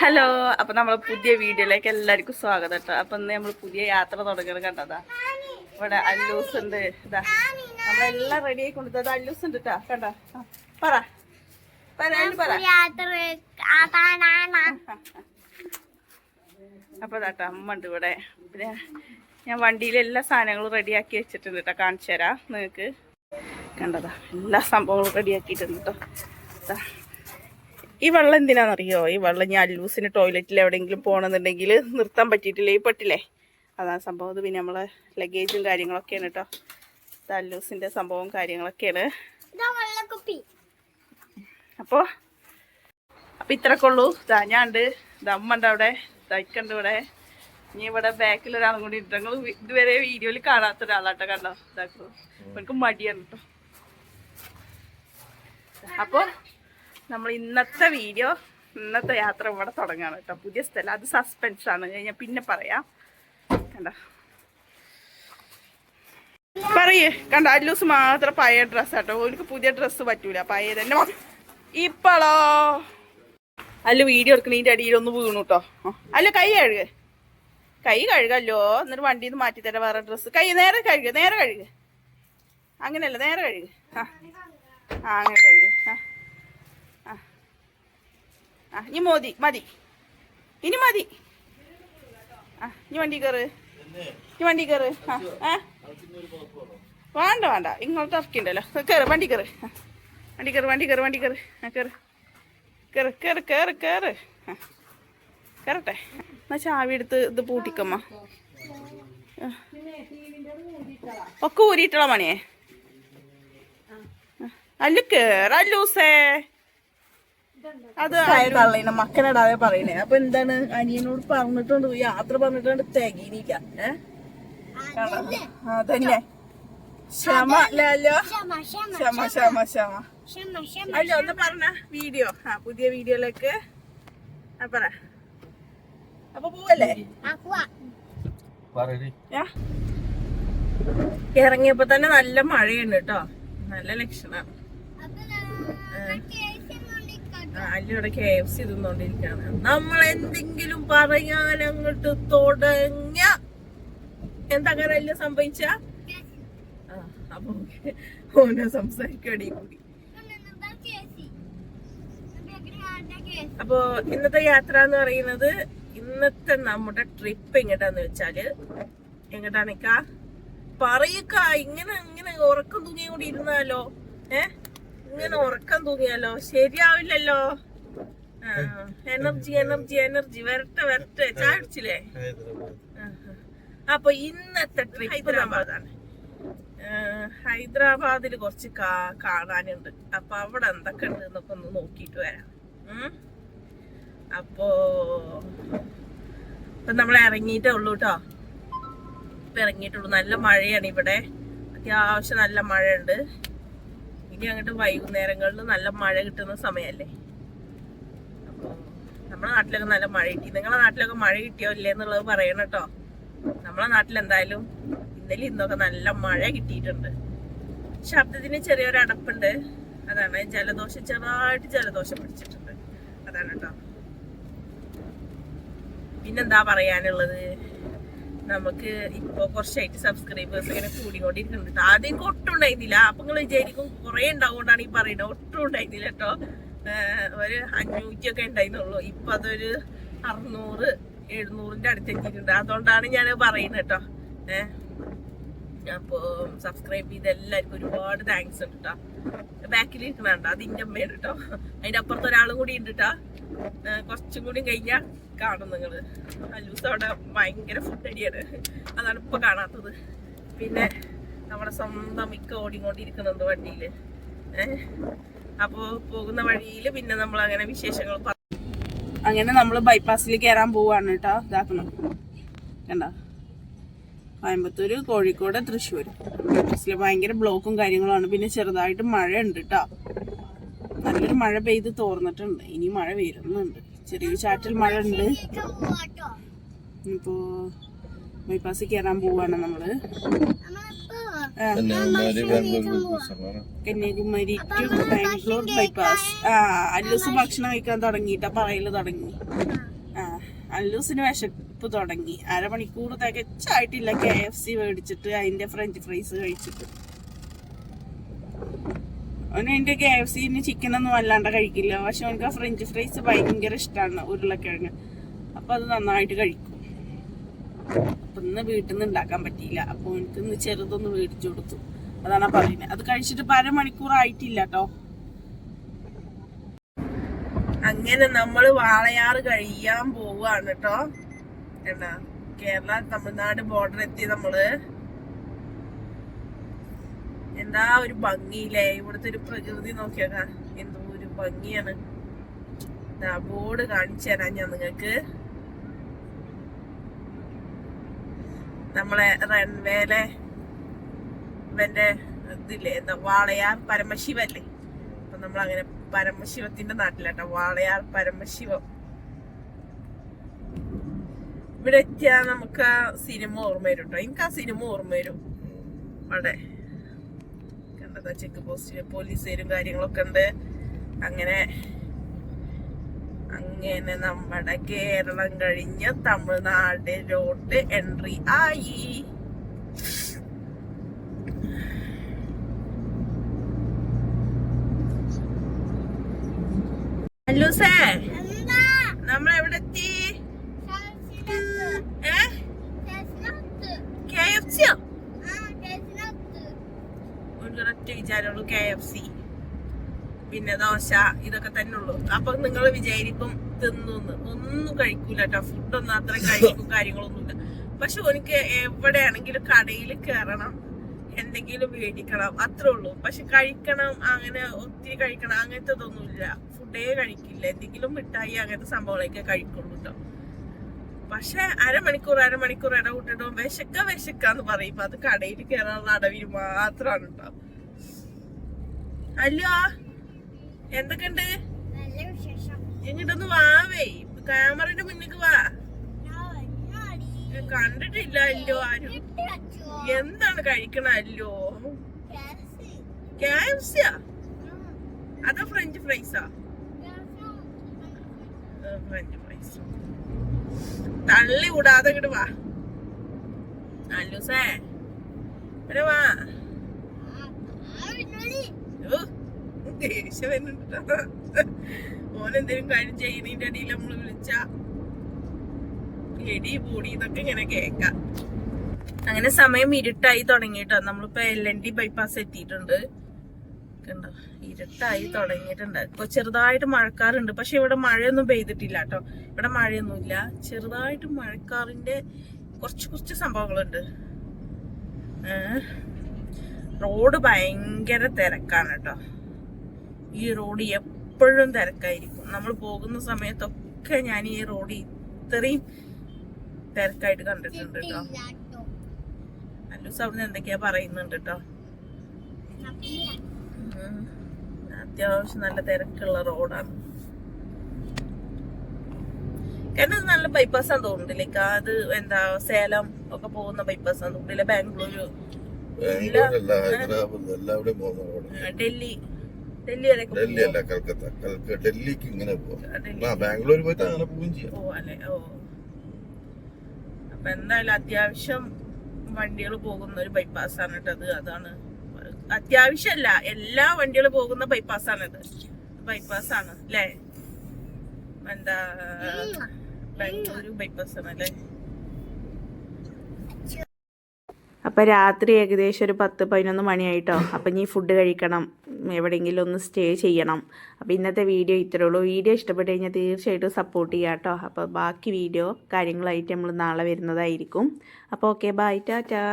Hello അപ്പൊ നമ്മളെ പുതിയ വീഡിയോയിലേക്ക് എല്ലാവർക്കും സ്വാഗതം കേട്ടോ. അപ്പൊ ഇന്ന് നമ്മൾ പുതിയ യാത്ര തുടങ്ങണം കണ്ടതാ ഇവിടെ അല്ലൂസ് ഉണ്ട് ഇതാ നമ്മളെല്ലാം റെഡി ആയി കൊണ്ടുത്തത് അല്ലൂസ് ഉണ്ട് കേട്ടോ കണ്ടോ? പറ. അപ്പൊ ഇതാട്ടോ അമ്മ ഉണ്ട് ഇവിടെ. പിന്നെ ഞാൻ വണ്ടിയിൽ എല്ലാ സാധനങ്ങളും റെഡിയാക്കി വെച്ചിട്ടുണ്ട് കേട്ടോ കാണിച്ചു തരാം നിങ്ങൾക്ക് കണ്ടതാ എല്ലാ സംഭവങ്ങളും റെഡിയാക്കിയിട്ടുണ്ട് കേട്ടോ. ഈ വെള്ളം എന്തിനാണെന്നറിയോ? ഈ വെള്ളം ഞാൻ അല്ലൂസിന് ടോയ്ലറ്റിൽ എവിടെയെങ്കിലും പോകണമെന്നുണ്ടെങ്കിൽ നിർത്താൻ പറ്റിയിട്ടില്ല? ഈ പെട്ടില്ലേ അതാണ് സംഭവം. ഇത് പിന്നെ നമ്മളെ ലഗേജും കാര്യങ്ങളൊക്കെയാണ് കേട്ടോ. ഇത് അല്ലൂസിന്റെ സംഭവം കാര്യങ്ങളൊക്കെയാണ്. അപ്പോൾ അപ്പം ഇത്രയൊക്കെ ഉള്ളൂ. ഇതാ ഞാൻ ഉണ്ട് ഇത് അമ്മ ഉണ്ട് അവിടെ തയ്ക്കണ്ട് ഇവിടെ. ഇനി ഇവിടെ ബാക്കിൽ ഒരാളും കൂടി ഉണ്ട്. ഞങ്ങൾ ഇതുവരെ വീഡിയോയിൽ കാണാത്ത ഒരാളാട്ടോ കണ്ടോ? ഇതാക്കോ എനിക്ക് മടിയാണ് കേട്ടോ. അപ്പോൾ നമ്മൾ ഇന്നത്തെ വീഡിയോ ഇന്നത്തെ യാത്ര ഇവിടെ തുടങ്ങാണ് കേട്ടോ. പുതിയ സ്ഥലം. അത് സസ്പെൻസ് ആണ്. ഞാൻ പിന്നെ പറയാം. കണ്ടോ? പറയേ. കണ്ട? അല്ലൂസ് മാത്രം പഴയ ഡ്രസ്സ് കേട്ടോ എനിക്ക് പുതിയ ഡ്രസ്സ് പറ്റൂല. പഴയ തന്നെ മതി. ഇപ്പളോ? അല്ല വീഡിയോ എടുക്കണതിന്റെ അടിയിൽ ഒന്ന് വീണു കേട്ടോ അല്ല കൈ കഴുക. കൈ കഴുകല്ലോ. എന്നിട്ട് വണ്ടിയിൽ നിന്ന് മാറ്റി തരാം വേറെ ഡ്രസ്സ് കൈ നേരെ കഴുകുക നേരെ കഴുകുക അങ്ങനെയല്ല. നേരെ കഴുകുക ആ. അങ്ങനെ കഴുകുക ആ. ആ ഇനി മോതി മതി. ഇനി മതി. ആ ഇനി വണ്ടി കയറ് ഇനി വണ്ടി കയറ് ആ ആ. വേണ്ട വേണ്ട. ഇങ്ങോട്ട് ഇറക്കിണ്ടല്ലോ കയറ് വണ്ടി കയറ്. വണ്ടി കയറ് വണ്ടി കയറ് വണ്ടി കയറ് ആ കയറ് കയറ് കയറ് കയറ് കയറ് ആ കയറട്ടെ എന്നാ ചാവി എടുത്ത് ഇത് പൂട്ടിക്കമ്മ. ഒക്കെ ഊരിയിട്ടുള്ള മണിയേ അല്ല കേറല്ലൂസേ അത് തള്ളീന മക്കനടാതെ പറയണേ. അപ്പൊ എന്താണ്? അനിയനോട് പറഞ്ഞിട്ടുണ്ട്. യാത്ര പറഞ്ഞിട്ടുണ്ട്. തികയില്ല ഏ? ആ തന്നെ ക്ഷമ അല്ലല്ലോ ക്ഷമ ക്ഷമ ക്ഷമ അല്ല ഒന്ന് പറഞ്ഞ വീഡിയോ. ആ പുതിയ വീഡിയോയിലേക്ക്. ആ പറ. അപ്പൊ പോവല്ലേ? ഇറങ്ങിയപ്പോ തന്നെ നല്ല മഴയുണ്ട് കേട്ടോ. നല്ല ലക്ഷണാണ് ആ, അല്ലിവിടെ കെ എഫ് സി തിന്നോണ്ടിരിക്കാണ്. നമ്മൾ എന്തെങ്കിലും പറയാൻ അങ്ങോട്ട് തുടങ്ങ. എന്താ അങ്ങനെ അല്ല സംഭവിച്ച? അപ്പൊ സംസാരിക്കടി കൂടി. അപ്പോ ഇന്നത്തെ യാത്ര എന്ന് പറയുന്നത് ഇന്നത്തെ നമ്മുടെ ട്രിപ്പ് എങ്ങോട്ടാന്ന് വെച്ചാൽ എങ്ങോട്ടാണിക്ക പറയക്ക ഇങ്ങനെ ഇങ്ങനെ ഉറക്കം തൂങ്ങിയും കൂടി ഇരുന്നാലോ? ഏ? ഇങ്ങനെ ഉറക്കം തൂങ്ങിയാലോ? ശരിയാവില്ലല്ലോ. എനർജി എനർജി എനർജി വരട്ടെ വരട്ടെ. ചായ ആഹാ. അപ്പൊ ഇന്നത്തെ ട്രിപ്പ് ഹൈദരാബാദാണ് ഹൈദരാബാദിൽ കുറച്ച് കാണാനുണ്ട്. അപ്പൊ അവിടെ എന്തൊക്കെ ഉണ്ട് എന്നൊക്കെ ഒന്ന് നോക്കിയിട്ട് വരാം. അപ്പോ ഇപ്പൊ നമ്മൾ ഇറങ്ങിയിട്ടേ ഉള്ളൂ കേട്ടോ ഇപ്പൊ ഇറങ്ങിയിട്ടുള്ളൂ നല്ല മഴയാണ് ഇവിടെ. അത്യാവശ്യം നല്ല മഴയുണ്ട്. ഇനി അങ്ങോട്ട് വൈകുന്നേരങ്ങളിൽ നല്ല മഴ കിട്ടുന്ന സമയമല്ലേ അപ്പോൾ നമ്മുടെ നാട്ടിലൊക്കെ നല്ല മഴ കിട്ടി. നിങ്ങളെ നാട്ടിലൊക്കെ മഴ കിട്ടിയോ ഇല്ലേ എന്നുള്ളത് പറയണം കേട്ടോ. നമ്മളെ നാട്ടിൽ എന്തായാലും ഇന്നലെ ഇന്നൊക്കെ നല്ല മഴ കിട്ടിയിട്ടുണ്ട്. ശബ്ദത്തിന് ചെറിയൊരു അടപ്പുണ്ട്. അതാണ് ജലദോഷം ചെറുതായിട്ട് ജലദോഷം പിടിച്ചിട്ടുണ്ട്. അതാണ് കേട്ടോ. പിന്നെന്താ പറയാനുള്ളത്? നമുക്ക് ഇപ്പൊ കുറച്ചായിട്ട് സബ്സ്ക്രൈബേഴ്സ് ഇങ്ങനെ കൂടിക്കൊണ്ടിരിക്കുന്നുണ്ട് ആദ്യം ഒട്ടും ഉണ്ടായിരുന്നില്ല. അപ്പൊ നിങ്ങൾ വിചാരിക്കും കുറെ ഉണ്ടാവുകൊണ്ടാണ് ഈ പറയുന്നത്. ഒട്ടും ഉണ്ടായിരുന്നില്ല കേട്ടോ ഒരു അഞ്ഞൂറ്റി ഒക്കെ ഉണ്ടായിരുന്നുള്ളൂ. ഇപ്പൊ അതൊരു അറുന്നൂറ് എഴുന്നൂറിന്റെ അടുത്തെത്തിയിട്ടുണ്ട്. അതുകൊണ്ടാണ് ഞാൻ പറയുന്നത് കേട്ടോ ഏഹ് അപ്പോ സബ്സ്ക്രൈബ് ചെയ്ത എല്ലാവർക്കും ഒരുപാട് താങ്ക്സ് ഉണ്ട് കേട്ടോ ബാക്കിൽ വേണ്ട അത് ഇന്റെ അമ്മയാണ് കേട്ടോ അതിന്റെ അപ്പുറത്ത് ഒരാളും കൂടി ഉണ്ട് കേട്ടോ കുറച്ചും കൂടി കഴിഞ്ഞാൽ കാണും നിങ്ങൾ. അല്ലൂസ് അവിടെ ഭയങ്കര ഫുഡ് അടിയാണ്. അതാണ് ഇപ്പൊ കാണാത്തത്. പിന്നെ നമ്മുടെ സ്വന്തം മിക്ക ഓടിക്കൊണ്ടിരിക്കുന്നുണ്ട് വണ്ടിയിൽ. ഏഹ് അപ്പോ പോകുന്ന വഴിയിൽ പിന്നെ നമ്മൾ അങ്ങനെ വിശേഷങ്ങൾ അങ്ങനെ നമ്മൾ ബൈപ്പാസിൽ കയറാൻ പോവാണ് കേട്ടോ ഇതാക്കണം. കണ്ടോ? കോയമ്പത്തൂര് കോഴിക്കോട് തൃശ്ശൂർ ബസ്സിൽ ഭയങ്കര ബ്ലോക്കും കാര്യങ്ങളുമാണ്. പിന്നെ ചെറുതായിട്ട് മഴ ഉണ്ട് കേട്ടോ നല്ലൊരു മഴ പെയ്ത് തോർന്നിട്ടുണ്ട്. ഇനി മഴ വരുന്നുണ്ട്. ചെറിയ ചാറ്റൽ മഴ ഉണ്ട്. ഇപ്പോ ബൈപ്പാസിൽ കയറാൻ പോവാണ് നമ്മൾ. കന്യാകുമാരി ടു ബാംഗ്ലൂർ ബൈപ്പാസ് ആ അല്ലൂസ് ഭക്ഷണം കഴിക്കാൻ തുടങ്ങിയിട്ടാ പറയൽ തുടങ്ങി. ആ അല്ലൂസിന് വിശപ്പ്. തുടങ്ങി. അരമണിക്കൂർ തികച്ചായിട്ടില്ല കെ എഫ് സി മേടിച്ചിട്ട് അതിന്റെ ഫ്രഞ്ച് ഫ്രൈസ് കഴിച്ചിട്ട്. അവന് എന്റെ കെ എഫ് സിന് ചിക്കൻ ഒന്നും വല്ലാണ്ട് കഴിക്കില്ല. പക്ഷെ അവനക്ക് ആ ഫ്രഞ്ച് ഫ്രൈസ് ഭയങ്കര ഇഷ്ടമാണ് ഉരുളക്കിഴങ്ങ്. അപ്പൊ അത് നന്നായിട്ട് കഴിക്കും. അപ്പൊ ഇന്ന് വീട്ടിൽ നിന്ന് ഉണ്ടാക്കാൻ പറ്റിയില്ല. അപ്പൊ എനിക്ക് ഇന്ന് ചെറുതൊന്ന് മേടിച്ചു കൊടുത്തു. അതാണ് പറയുന്നത് അത് കഴിച്ചിട്ട് ഇപ്പൊ അരമണിക്കൂർ ആയിട്ടില്ല കേട്ടോ അങ്ങനെ നമ്മൾ വാളയാറ് കഴിയാൻ പോവാണ് കേട്ടോ എന്നാ കേരള തമിഴ്നാട് ബോർഡർ എത്തി നമ്മൾ. എന്താ ഒരു ഭംഗിയില്ലേ? ഇവിടുത്തെ ഒരു പ്രകൃതി നോക്കിയാ എന്തോ ഒരു ഭംഗിയാണ്. ബോർഡ് കാണിച്ചു തരാം ഞാൻ നിങ്ങക്ക് നമ്മളെ റൺവേലെ ഇവന്റെ ഇതില്ലേ? എന്താ വാളയാർ പരമശിവല്ലേ? അപ്പൊ നമ്മളങ്ങനെ പരമശിവത്തിന്റെ നാട്ടിലാട്ടോ. വാളയാർ പരമശിവം. ഇവിടെ എത്തിയാ നമുക്ക് ആ സിനിമ ഓർമ്മ വരും കേട്ടോ എനിക്ക് ആ സിനിമ ഓർമ്മ വരും. അവിടെ. കണ്ടതാ ചെക്ക് പോസ്റ്റിൽ പോലീസുകാരും കാര്യങ്ങളൊക്കെ ഉണ്ട്. അങ്ങനെ അങ്ങനെ നമ്മുടെ കേരളം കഴിഞ്ഞ് തമിഴ്നാട്ടിലോട്ട് എൻട്രി ആയി. അല്ലൂസേ നമ്മൾ എവിടെ എത്തി ഏ കെ എഫ് സിയോ വിചാരമുള്ളൂ കെ എഫ് സി പിന്നെ ദോശ ഇതൊക്കെ തന്നെ ഉള്ളൂ. അപ്പൊ നിങ്ങൾ വിചാരിക്കും തിന്നു ഒന്നും കഴിക്കൂല കേട്ടോ ഫുഡൊന്നും അത്ര കഴിക്കും കാര്യങ്ങളൊന്നുമില്ല പക്ഷെ എനിക്ക് എവിടെയാണെങ്കിലും കടയിൽ കയറണം എന്തെങ്കിലും മേടിക്കണം. അത്രേ ഉള്ളൂ. പക്ഷെ കഴിക്കണം അങ്ങനെ ഒത്തിരി കഴിക്കണം അങ്ങനത്തെ ഇതൊന്നുമില്ല ഫുഡേ കഴിക്കില്ല. എന്തെങ്കിലും മിഠായി അങ്ങനത്തെ സംഭവങ്ങളൊക്കെ കഴിക്കുള്ളൂ കേട്ടോ പക്ഷെ അരമണിക്കൂർ അരമണിക്കൂർ ഇടവിട്ടിടും വിശക്ക വിശക്കാന്ന് പറയും. അത് കടയിൽ കയറാനുള്ള അടവിൽ മാത്രമാണ് കേട്ടോ അല്ലോ എന്തൊക്കെയുണ്ട്? ഇങ്ങോട്ടൊന്ന് വാവേ. ക്യാമറയുടെ മുന്നിക്ക് വാ. കണ്ടിട്ടില്ല അല്ലോ ആരും. എന്താണ് കഴിക്കണ അല്ലോ? ക്യാൻസിയാ അതോ ഫ്രഞ്ച് ഫ്രൈസാ ഫ്രഞ്ച് ഫ്രൈസ് തള്ളി വിടാതെ ഇങ്ങോട്ട് വാ. അല്ലൂസേ ഇവിടെ വാ. ട്ടോ. ഓനെന്തേലും കാര്യം ചെയ്യുന്നതിന്റെ അടിയിൽ നമ്മൾ വിളിച്ച എടി പൊടി ഇതൊക്കെ ഇങ്ങനെ കേക്കാം. അങ്ങനെ സമയം ഇരുട്ടായി തുടങ്ങിട്ടോ നമ്മളിപ്പോ എൽ എൻ ഡി ബൈപ്പാസ് എത്തിയിട്ടുണ്ട്. ഇരുട്ടായി തുടങ്ങിയിട്ടുണ്ട്. ഇപ്പൊ ചെറുതായിട്ട് മഴക്കാറുണ്ട്. പക്ഷെ ഇവിടെ മഴയൊന്നും പെയ്തിട്ടില്ല കേട്ടോ. ഇവിടെ മഴയൊന്നുമില്ല. ചെറുതായിട്ട് മഴക്കാറിന്റെ കുറച്ച് കുറച്ച് സംഭവങ്ങളുണ്ട്. റോഡ് ഭയങ്കര തിരക്കാണ് കേട്ടോ. ഈ റോഡ് എപ്പോഴും തിരക്കായിരിക്കും. നമ്മൾ പോകുന്ന സമയത്തൊക്കെ ഞാൻ ഈ റോഡ് ഇത്രയും തിരക്കായിട്ട് കണ്ടിട്ടുണ്ട് കേട്ടോ അല്ലൂസ് സൗണ്ട് എന്തൊക്കെയാ പറയുന്നുണ്ട് കേട്ടോ അത്യാവശ്യം നല്ല തിരക്കുള്ള റോഡാണ്. കാരണം നല്ല ബൈപ്പാസ് ആണ് തോന്നുന്നുണ്ട്. അത് എന്താ സേലം ഒക്കെ പോകുന്ന ബൈപ്പാസ് ആണ് തോന്നുന്നില്ല ബാംഗ്ലൂര് ഡൽഹി. ഡൽഹി അല്ല കൽക്കത്ത. കൽക്ക ഡൽഹിക്ക് ഇങ്ങനെ പോവാം. ബാംഗ്ലൂർ പോയിട്ട് അങ്ങനെ പോവുകയും ചെയ്യാം. അപ്പൊ എന്തായാലും അത്യാവശ്യം വണ്ടികൾ പോകുന്ന ഒരു ബൈപ്പാസ് ആണ് കേട്ടത് അതാണ്. അത്യാവശ്യമല്ല എല്ലാ വണ്ടികളും പോകുന്ന ബൈപ്പാസ് ആണിത് ബൈപ്പാസ് ആണ് അല്ലേ? എന്താ ബാംഗ്ലൂർ ബൈപ്പാസ് ആണ് അല്ലേ? അപ്പം രാത്രി ഏകദേശം ഒരു പത്ത് പതിനൊന്ന് മണിയായിട്ടോ. അപ്പം ഇനി ഫുഡ് കഴിക്കണം. എവിടെയെങ്കിലും ഒന്ന് സ്റ്റേ ചെയ്യണം. അപ്പോൾ ഇന്നത്തെ വീഡിയോ ഇത്രേ ഉള്ളൂ. വീഡിയോ ഇഷ്ടപ്പെട്ട് കഴിഞ്ഞാൽ തീർച്ചയായിട്ടും സപ്പോർട്ട് ചെയ്യാം കേട്ടോ അപ്പോൾ ബാക്കി വീഡിയോ കാര്യങ്ങളായിട്ട് നമ്മൾ നാളെ വരുന്നതായിരിക്കും. അപ്പോൾ ഓക്കെ ബൈ ടാറ്റാ.